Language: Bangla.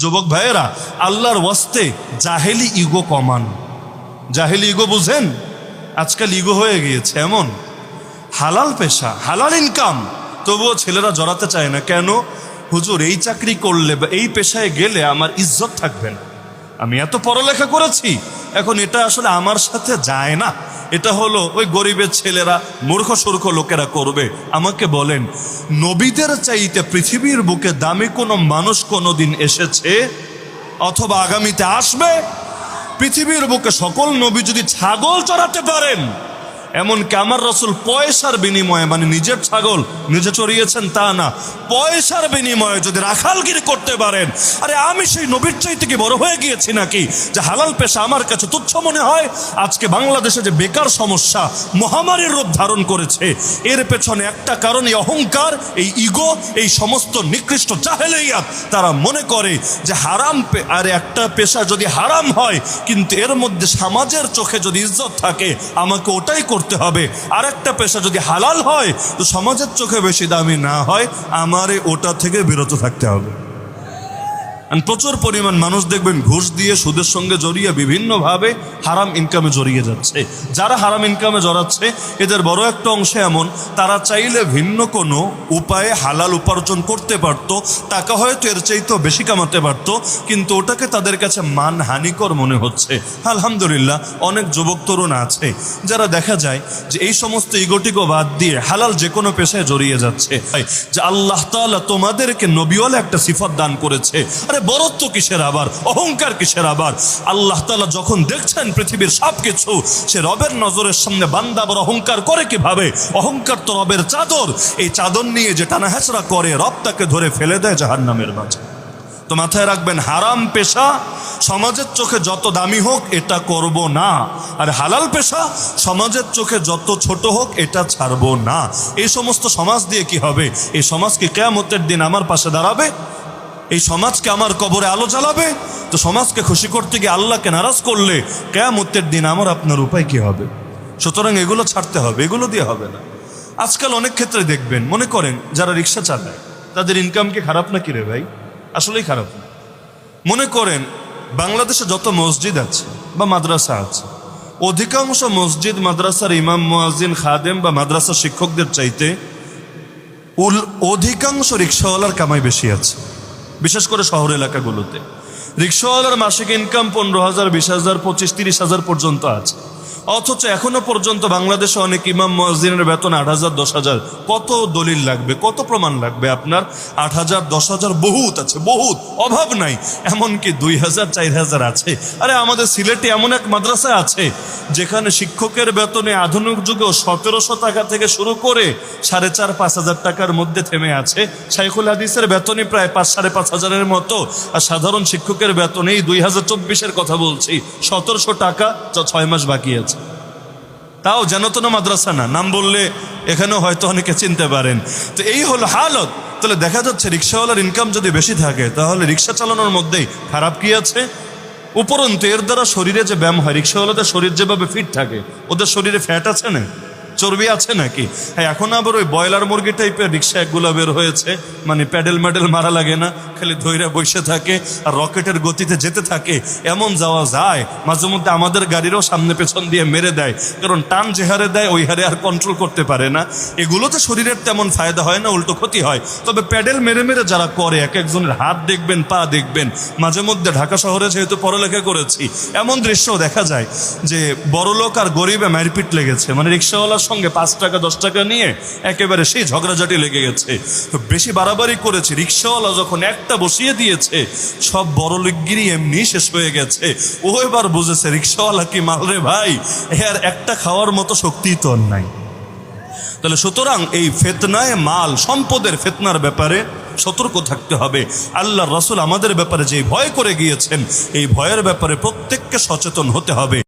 যুবক ভাইয়েরা, আল্লাহর ওয়াস্তে জাহেলি ইগো কমান। জাহেলি ইগো বুঝেন? আজকাল ইগো হয়ে গিয়েছে, এমন। হালাল পেশা, হালাল ইনকাম তবুও ছেলেরা জড়াতে চায় না। কেন? হুজুর, এই চাকরি করলে বা এই পেশায় গেলে আমার ইজ্জত থাকবে না। আমি এত পড়ালেখা করেছি, এখন এটা আসলে আমার সাথে যায় না। এটা হলো ওই গরিবের ছেলেরা, মূর্খ সূর্খ লোকেরা করবে। আমাকে বলেন, নবীদের চাইতে পৃথিবীর বুকে দামি কোনো মানুষ কোনো দিন এসেছে? অথবা আগামীতে আসবে? পৃথিবীর বুকে সকল নবী যদি ছাগল চড়াতে পারেন এমনকি আমার রসুল পয়সার বিনিময়ে মানে নিজের ছাগল নিজে চড়িয়েছেন তা না, পয়সার বিনিময়ে যদি রাখালগিরি করতে পারেন, আরে আমি সেই নবীর চাইতে কি বড় হয়ে গিয়েছি নাকি? যে হালাল পেশা আমার কাছে তুচ্ছ মনে হয়, আজকে বাংলাদেশে যে বেকার সমস্যা, মহামারীর রূপ ধারণ করেছে, এর পেছনে একটা কারণ এই অহংকার, এই ইগো, এই সমস্ত নিকৃষ্ট চাহেলেইয়াত তারা মনে করে যে হারাম আর একটা পেশা যদি হারাম হয়, কিন্তু এর মধ্যে সমাজের চোখে যদি ইজ্জত থাকে, আমাকে ওটাই করতে হবে। আর একটা পেশা যদি হালাল হয়, তো সমাজের চোখে বেশি দামি না হয়, আমারে ওটা থেকে বিরত থাকতে হবে। প্রচুর পরিমাণ মানুষ দেখবেন ঘুষ দিয়ে সুদের সঙ্গে জড়িয়ে বিভিন্নভাবে হারাম ইনকামে জড়িয়ে যাচ্ছে। যারা হারাম ইনকামে জড়াচ্ছে, এদের বড় একটা অংশ এমন, তারা চাইলে ভিন্ন কোনো উপায়ে হালাল উপার্জন করতে পারত, টাকা হয়তো এর চাইতেও বেশি কামাতে পারত, কিন্তু ওটাকে তাদের কাছে মানহানিকর মনে হচ্ছে। আলহামদুলিল্লাহ, অনেক যুবক তরুণ আছে, যারা দেখা যায় যে এই সমস্ত ইগোটিগো বাদ দিয়ে হালাল যে কোনো পেশায় জড়িয়ে যাচ্ছে। যে আল্লাহ তোমাদেরকে নবীওয়ালা একটা সিফত দান করেছে। আরে বরত্ব কিসের আবার? অহংকার কিসের আবার? আল্লাহ তাআলা যখন দেখছেন পৃথিবীর সব কিছু সে রবের নজরের সামনে বান্দা অহংকার করে কীভাবে? অহংকার তো রবের চাদর। এই চাদর নিয়ে যে টানা হেঁচড়া করে, রব তাকে ধরে ফেলে দেয় জাহান্নামের মাঝে। তো মাথায় রাখবেন, হারাম পেশা সমাজের চোখে যত দামি হোক, এটা করব না। আর হালাল পেশা সমাজের চোখে যত ছোট হোক, এটা ছাড়বো না। এই সমস্ত সমাজ দিয়ে কি হবে? এই সমাজ কি কেয়ামতের দিন আমার পাশে দাঁড়াবে? এই সমাজকে আমার কবরে আলো জ্বালাবে? তো সমাজকে খুশি করতে গিয়ে আল্লাহকে নারাজ করলে কেয়ামতের দিন আমার আপনার উপায় কি হবে? সুতরাং এগুলো ছাড়তে হবে, এগুলো দিয়ে হবে না। আজকাল অনেক ক্ষেত্রে দেখবেন, মনে করেন যারা রিক্সা চালায়, তাদের ইনকাম কি খারাপ নাকি রে ভাই? আসলেই খারাপ না। মনে করেন বাংলাদেশে যত মসজিদ আছে বা মাদ্রাসা আছে, অধিকাংশ মসজিদ মাদ্রাসার ইমাম, মুয়াজ্জিন, খাদেম বা মাদ্রাসা শিক্ষকদের চাইতে অধিকাংশ রিক্সাওয়ালার কামাই বেশি আছে। বিশেষ করে শহর এলাকাগুলোতে। রিক্সাওয়ালার মাসিক ইনকাম পনেরো হাজার, বিশ হাজার, পঁচিশ, তিরিশ হাজার পর্যন্ত আছে। অথচ এখনও পর্যন্ত বাংলাদেশে অনেক ইমাম মসজিদের বেতন আট হাজার, দশ হাজার। কত দলিল লাগবে? কত প্রমাণ লাগবে আপনার? আট হাজার, দশ হাজার বহুত আছে, বহুত। অভাব নাই। এমনকি দুই হাজার, চার হাজার আছে। আরে আমাদের সিলেটে এমন এক মাদ্রাসা আছে, যেখানে শিক্ষকের বেতনে আধুনিক যুগেও সতেরোশো টাকা থেকে শুরু করে সাড়ে চার, পাঁচ হাজার টাকার মধ্যে থেমে আছে। শাইখুল হাদিসের বেতনই প্রায় পাঁচ, সাড়ে পাঁচ হাজারের মতো। আর সাধারণ শিক্ষকের বেতনেই দুই হাজার চব্বিশের কথা বলছি। সতেরোশো টাকা ছ- ছয় মাস বাকি আছে। তাও যেন তো না মাদ্রাসা না। নাম বললে এখানেও হয়তো অনেকে চিনতে পারেন। তো এই হলো হালত। তাহলে দেখা যাচ্ছে রিক্সাওয়ালার ইনকাম যদি বেশি থাকে, তাহলে রিক্সা চালানোর মধ্যেই খারাপ কি আছে? উপরন্তু এর দ্বারা শরীরে যে ব্যায়াম হয়, রিক্সাওয়ালাদের শরীর যেভাবে ফিট থাকে, ওদের শরীরে ফ্যাট আছে না? চর্বি আছে নাকি? হ্যাঁ এখন আবার ওই ব্রয়লার মুরগি টাইপের রিক্সা একগুলো বের হয়েছে। মানে প্যাডেল ম্যাডেল মারা লাগে না, খালি ধৈরা বসে থাকে আর রকেটের গতিতে যেতে থাকে। এমন যাওয়া যায়, মাঝে মধ্যে আমাদের গাড়িরও সামনে পেছন দিয়ে মেরে দেয়। কারণ টান যে হারে দেয়, ওই হারে আর কন্ট্রোল করতে পারে না। এগুলোতে শরীরের তেমন ফায়দা হয় না, উল্টো ক্ষতি হয়। তবে প্যাডেল মেরে মেরে যারা করে, এক একজনের হাত দেখবেন, পা দেখবেন। মাঝে মধ্যে ঢাকা শহরে যেহেতু পড়ালেখা করেছি, এমন দৃশ্যও দেখা যায় যে বড়লোক আর গরিবে মারপিট লেগেছে। মানে রিক্সাওয়ালার সঙ্গে পাঁচ টাকা, দশ টাকা নিয়ে একেবারে সেই ঝগড়াঝাটি লেগে গেছে। তো বেশি বাড়াবাড়ি করেছে, রিক্সাওয়ালা যখন একটা বসিয়ে দিয়েছে, সব বড় লোকগিরি এমনি শেষ হয়ে গেছে। ও এবার বুঝেছে, রিক্সাওয়ালা কি মাল রে ভাই? এর একটা খাওয়ার মতো শক্তি তো আর নাই। তাহলে সুতরাং এই ফেতনায় মাল, সম্পদের ফেতনার ব্যাপারে সতর্ক থাকতে হবে। আল্লাহ রসুল আমাদের ব্যাপারে যে ভয় করে গিয়েছেন, এই ভয়ের ব্যাপারে প্রত্যেককে সচেতন হতে হবে।